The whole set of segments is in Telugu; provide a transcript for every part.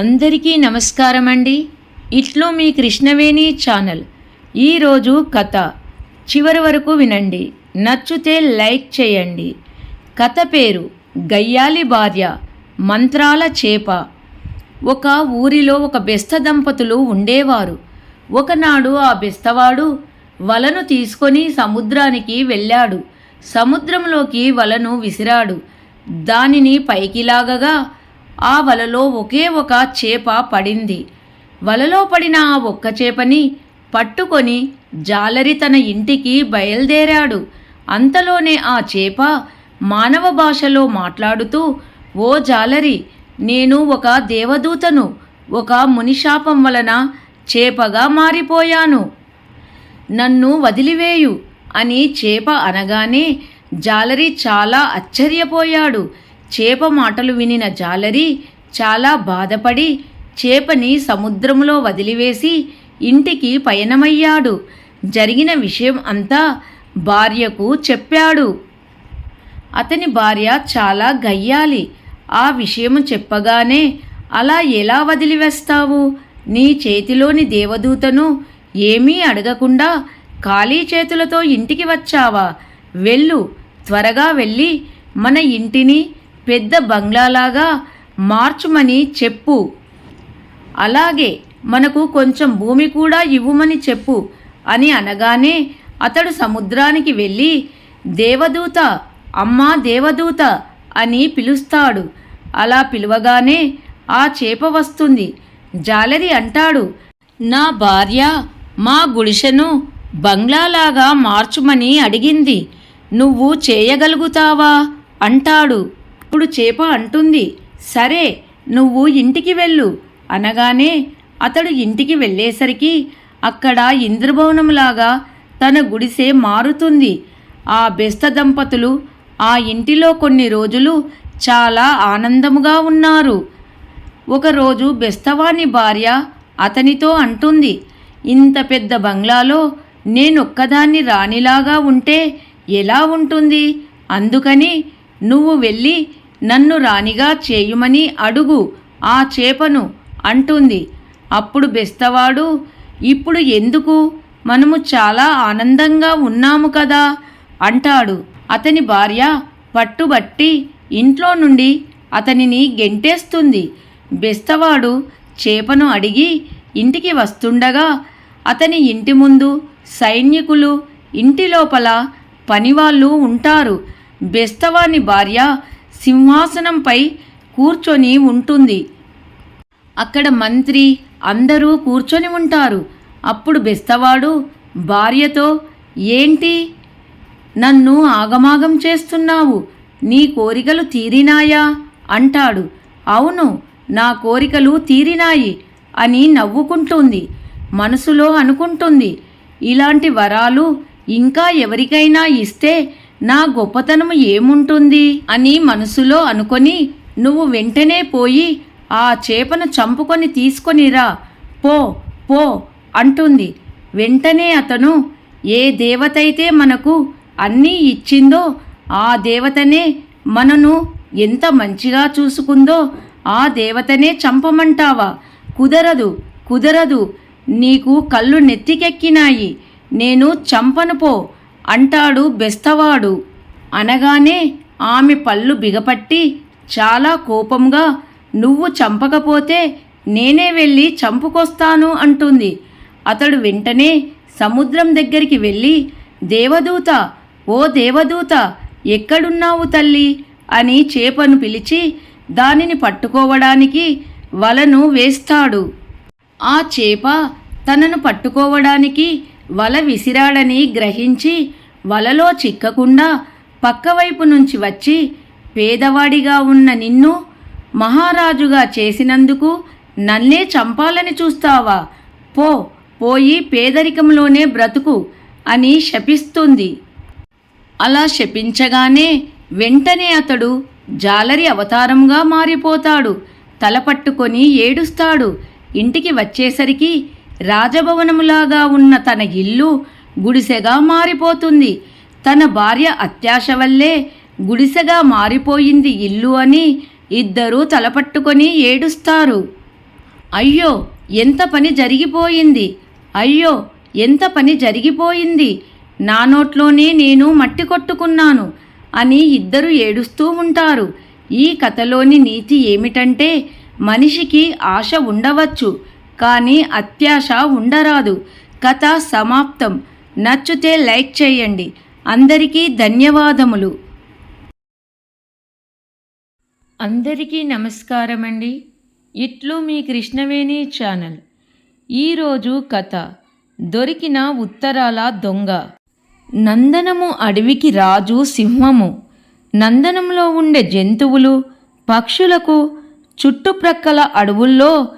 అందరికీ నమస్కారం అండి ఇట్లో మీ కృష్ణవేణి ఛానల్. ఈరోజు కథ. చివరి వరకు వినండి. నచ్చితే లైక్ చేయండి. కథ పేరు గయ్యాలి భార్య మంత్రాల చేప. ఒక ఊరిలో ఒక బెస్త దంపతులు ఉండేవారు. ఒకనాడు ఆ బెస్తవాడు వలను తీసుకొని సముద్రానికి వెళ్ళాడు. సముద్రంలోకి వలను విసిరాడు. దానిని పైకి లాగగా ఆ వలలో ఒకే ఒక చేప పడింది. వలలో పడిన ఆ ఒక్క చేపని పట్టుకొని జాలరి తన ఇంటికి బయలుదేరాడు. అంతలోనే ఆ చేప మానవ భాషలో మాట్లాడుతూ ఓ జాలరి నేను ఒక దేవదూతను ఒక మునిశాపం వలన చేపగా మారిపోయాను. నన్ను వదిలివేయు అని చేప అనగానే జాలరి చాలా ఆశ్చర్యపోయాడు. చేప మాటలు వినిన జాలరి చాలా బాధపడి చేపని సముద్రంలో వదిలివేసి ఇంటికి పయనమయ్యాడు. జరిగిన విషయం అంతా భార్యకు చెప్పాడు. అతని భార్య చాలా గయ్యాలి. ఆ విషయం చెప్పగానే అలా ఎలా వదిలివేస్తావు? నీ చేతిలోని దేవదూతను ఏమీ అడగకుండా ఖాళీ చేతులతో ఇంటికి వచ్చావా? వెళ్ళు త్వరగా వెళ్ళి మన ఇంటిని పెద్ద బంగ్లాలాగా మార్చుమని చెప్పు. అలాగే మనకు కొంచెం భూమి కూడా ఇవ్వమని చెప్పు అని అనగానే అతడు సముద్రానికి వెళ్ళి దేవదూత అమ్మా దేవదూత అని పిలుస్తాడు. అలా పిలవగానే ఆ చేప వస్తుంది. జాలరి అంటాడు నా భార్య మా గుడిసెను బంగ్లాలాగా మార్చుమని అడిగింది. నువ్వు చేయగలుగుతావా? అంటాడు. అప్పుడు చేప అంటుంది సరే నువ్వు ఇంటికి వెళ్ళు. అనగానే అతడు ఇంటికి వెళ్ళేసరికి అక్కడ ఇంద్రభవనంలాగా తన గుడిసె మారుతుంది. ఆ బెస్త దంపతులు ఆ ఇంటిలో కొన్ని రోజులు చాలా ఆనందముగా ఉన్నారు. ఒకరోజు బెస్తవాని భార్య అతనితో అంటుంది ఇంత పెద్ద బంగ్లాలో నేనొక్కదాన్ని రాణిలాగా ఉంటే ఎలా ఉంటుంది? అందుకని నువ్వు వెళ్ళి నన్ను రాణిగా చేయుమని అడుగు ఆ చేపను అంటుంది. అప్పుడు బెస్తవాడు ఇప్పుడు ఎందుకు? మనము చాలా ఆనందంగా ఉన్నాము కదా? అంటాడు. అతని భార్య పట్టుబట్టి ఇంట్లో నుండి అతనిని గెంటేస్తుంది. బెస్తవాడు చేపను అడిగి ఇంటికి వస్తుండగా అతని ఇంటి ముందు సైనికులు ఇంటి లోపల పనివాళ్ళు ఉంటారు. బెస్తవాని భార్య సింహాసనంపై కూర్చొని ఉంటుంది. అక్కడ మంత్రి అందరూ కూర్చొని ఉంటారు. అప్పుడు బెస్తవాడు భార్యతో ఏంటి? నన్ను ఆగమాగం చేస్తున్నావు. నీ కోరికలు తీరినాయా? అంటాడు. అవును నా కోరికలు తీరినాయి అని నవ్వుకుంటుంది. మనసులో అనుకుంటుంది. ఇలాంటి వరాలు ఇంకా ఎవరికైనా ఇస్తే నా గొప్పతనం ఏముంటుంది? అని మనసులో అనుకొని నువ్వు వెంటనే పోయి ఆ చేపను చంపుకొని తీసుకొనిరా. పో పో అంటుంది. వెంటనే అతను ఏ దేవతైతే మనకు అన్నీ ఇచ్చిందో ఆ దేవతనే మనను ఎంత మంచిగా చూసుకుందో ఆ దేవతనే చంపమంటావా? కుదరదు కుదరదు. నీకు కళ్ళు నెత్తికెక్కినాయి. నేను చంపను పో. అంటాడు బెస్తవాడు. అనగానే ఆమె పళ్ళు బిగపట్టి చాలా కోపంగా నువ్వు చంపకపోతే నేనే వెళ్ళి చంపుకొస్తాను అంటుంది. అతడు వెంటనే సముద్రం దగ్గరికి వెళ్ళి దేవదూత ఓ దేవదూత ఎక్కడున్నావు తల్లి? అని చేపను పిలిచి దానిని పట్టుకోవడానికి వలను వేస్తాడు. ఆ చేప తనను పట్టుకోవడానికి వల విసిరాడని గ్రహించి వలలో చిక్కకుండా పక్కవైపు నుంచి వచ్చి పేదవాడిగా ఉన్న నిన్ను మహారాజుగా చేసినందుకు నన్నే చంపాలని చూస్తావా? పో పోయి పేదరికంలోనే బ్రతుకు అని శపిస్తుంది. అలా శపించగానే వెంటనే అతడు జాలరి అవతారంగా మారిపోతాడు. తల పట్టుకొని ఏడుస్తాడు. ఇంటికి వచ్చేసరికి రాజభవనములాగా ఉన్న తన ఇల్లు గుడిసెగా మారిపోతుంది. తన భార్య అత్యాశ వల్లే గుడిసెగా మారిపోయింది ఇల్లు అని ఇద్దరూ తలపట్టుకొని ఏడుస్తారు. అయ్యో ఎంత పని జరిగిపోయింది. అయ్యో ఎంత పని జరిగిపోయింది. నా నోట్లోనే నేను మట్టి కొట్టుకున్నాను అని ఇద్దరు ఏడుస్తూ ఉంటారు. ఈ కథలోని నీతి ఏమిటంటే మనిషికి ఆశ ఉండవచ్చు కానీ అత్యాశ ఉండరాదు. కథ సమాప్తం. నచ్చితే లైక్ చేయండి. అందరికీ ధన్యవాదములు. అందరికీ నమస్కారం అండి ఇట్లు మీ కృష్ణవేణి ఛానల్. ఈరోజు కథ దొరికిన ఉత్తరాల దొంగ. నందనము అడవికి రాజు సింహము. నందనంలో ఉండే జంతువులు పక్షులకు చుట్టుప్రక్కల అడవుల్లో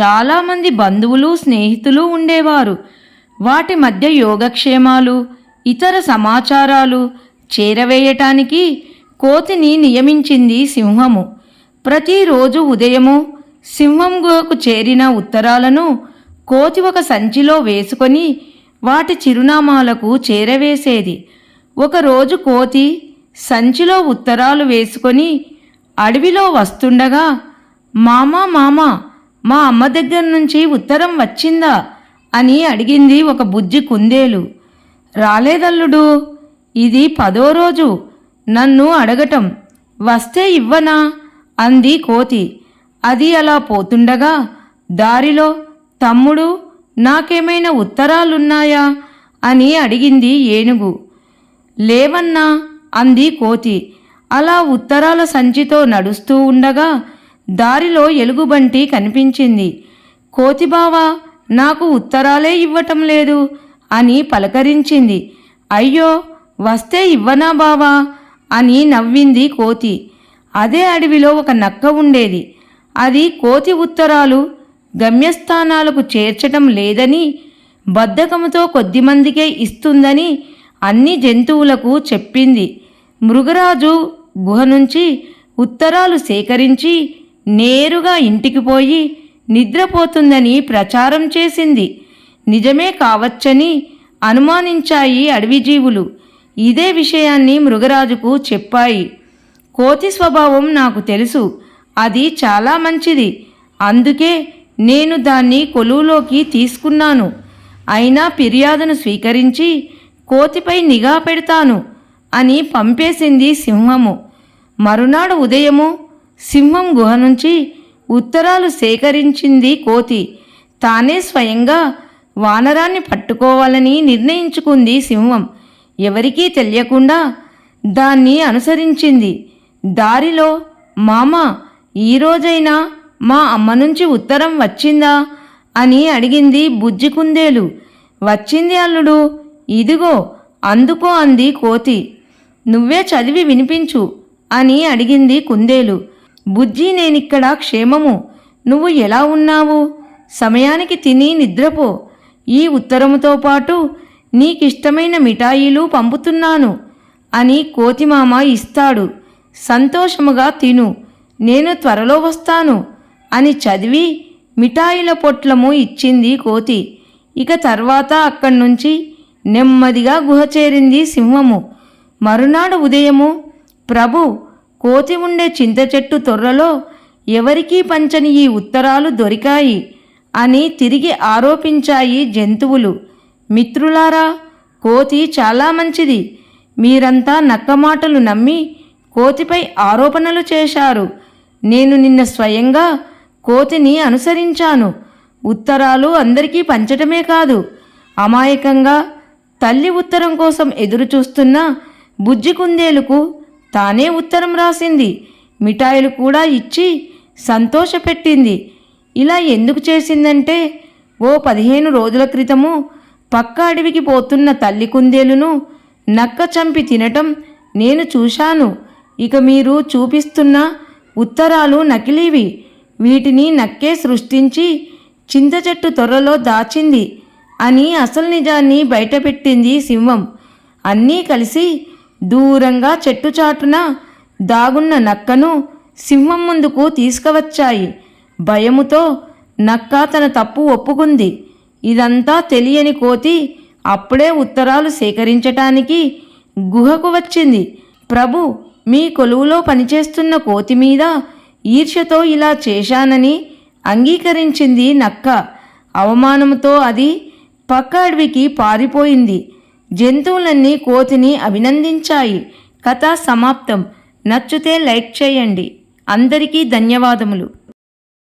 చాలామంది బంధువులు స్నేహితులు ఉండేవారు. వాటి మధ్య యోగక్షేమాలు ఇతర సమాచారాలు చేరవేయటానికి కోతిని నియమించింది సింహము. ప్రతిరోజు ఉదయము సింహంకు చేరిన ఉత్తరాలను కోతి ఒక సంచిలో వేసుకొని వాటి చిరునామాలకు చేరవేసేది. ఒకరోజు కోతి సంచిలో ఉత్తరాలు వేసుకొని అడవిలో వస్తుండగా మామా మామా మా అమ్మ దగ్గర నుంచి ఉత్తరం వచ్చిందా? అని అడిగింది ఒక బుజ్జి కుందేలు. రాలేదల్లుడు ఇది పదో రోజు నన్ను అడగటం. వస్తే ఇవ్వనా? అంది కోతి. అది అలా పోతుండగా దారిలో తమ్ముడు నాకేమైనా ఉత్తరాలున్నాయా? అని అడిగింది ఏనుగు. లేవన్నా? అంది కోతి. అలా ఉత్తరాల సంచితో నడుస్తూ ఉండగా దారిలో ఎలుగుబంటి కనిపించింది. కోతిబావా నాకు ఉత్తరాలే ఇవ్వటం లేదు అని పలకరించింది. అయ్యో వస్తే ఇవ్వనా బావా? అని నవ్వింది కోతి. అదే అడవిలో ఒక నక్క ఉండేది. అది కోతి ఉత్తరాలు గమ్యస్థానాలకు చేర్చటం లేదని బద్ధకముతో కొద్దిమందికే ఇస్తుందని అన్ని జంతువులకు చెప్పింది. మృగరాజు గుహ నుంచి ఉత్తరాలు సేకరించి నేరుగా ఇంటికి పోయి నిద్రపోతుందని ప్రచారం చేసింది. నిజమే కావచ్చని అనుమానించాయి అడవి జీవులు ఇదే విషయాన్ని మృగరాజుకు చెప్పాయి. కోతి స్వభావం నాకు తెలుసు. అది చాలా మంచిది. అందుకే నేను దాన్ని కొలువులోకి తీసుకున్నాను. అయినా ఫిర్యాదును స్వీకరించి కోతిపై నిఘా పెడతాను అని పంపేసింది సింహము. మరునాడు ఉదయము సింహం గుహ నుంచి ఉత్తరాలు సేకరించింది కోతి. తానే స్వయంగా వానరాన్ని పట్టుకోవాలని నిర్ణయించుకుంది సింహం. ఎవరికీ తెలియకుండా దాన్ని అనుసరించింది. దారిలో మామ ఈరోజైనా మా అమ్మ నుంచి ఉత్తరం వచ్చిందా? అని అడిగింది బుజ్జి కుందేలు వచ్చింది అల్లుడు. ఇదిగో అందుకో అంది కోతి. నువ్వే చదివి వినిపించు అని అడిగింది కుందేలు. బుజ్జి నేనిక్కడ క్షేమము. నువ్వు ఎలా ఉన్నావు? సమయానికి తిని నిద్రపో. ఈ ఉత్తరముతో పాటు నీకిష్టమైన మిఠాయిలు పంపుతున్నాను అని కోతిమామ ఇస్తాడు. సంతోషముగా తిను. నేను త్వరలో వస్తాను అని చదివి మిఠాయిల పొట్లము ఇచ్చింది కోతి. ఇక తర్వాత అక్కడి నుంచి నెమ్మదిగా గుహ చేరింది సింహము. మరునాడు ఉదయము ప్రభు కోతి ఉండే చింత చెట్టు తొర్రలో ఎవరికీ పంచని ఈ ఉత్తరాలు దొరికాయి అని తిరిగి ఆరోపించాయి జంతువులు. మిత్రులారా కోతి చాలా మంచిది. మీరంతా నక్క మాటలు నమ్మి కోతిపై ఆరోపణలు చేశారు. నేను నిన్న స్వయంగా కోతిని అనుసరించాను. ఉత్తరాలు అందరికీ పంచటమే కాదు. అమాయకంగా తల్లి ఉత్తరం కోసం ఎదురుచూస్తున్న బుజ్జి కుందేలుకు తానే ఉత్తరం రాసింది. మిఠాయిలు కూడా ఇచ్చి సంతోషపెట్టింది. ఇలా ఎందుకు చేసిందంటే ఓ పదిహేను రోజుల క్రితము పక్క అడవికి పోతున్న తల్లి కుందేలును నక్క చంపి తినటం నేను చూశాను. ఇక మీరు చూపిస్తున్న ఉత్తరాలు నకిలీవి. వీటిని నక్కే సృష్టించి చింత చెట్టు త్వరలో దాచింది అని అసలు నిజాన్ని బయటపెట్టింది సింహం. అన్నీ కలిసి దూరంగా చెట్టు చాటున దాగున్న నక్కను సింహం ముందుకు తీసుకువచ్చాయి. భయముతో నక్క తన తప్పు ఒప్పుకుంది. ఇదంతా తెలియని కోతి అప్పుడే ఉత్తరాలు సేకరించటానికి గుహకు వచ్చింది. ప్రభు మీ కొలువులో పనిచేస్తున్న కోతి మీద ఈర్ష్యతో ఇలా చేశానని అంగీకరించింది నక్క. అవమానంతో అది పక్క అడవికి పారిపోయింది. జంతువులన్నీ కోతిని అభినందించాయి. కథ సమాప్తం. నచ్చితే లైక్ చేయండి. అందరికీ ధన్యవాదములు.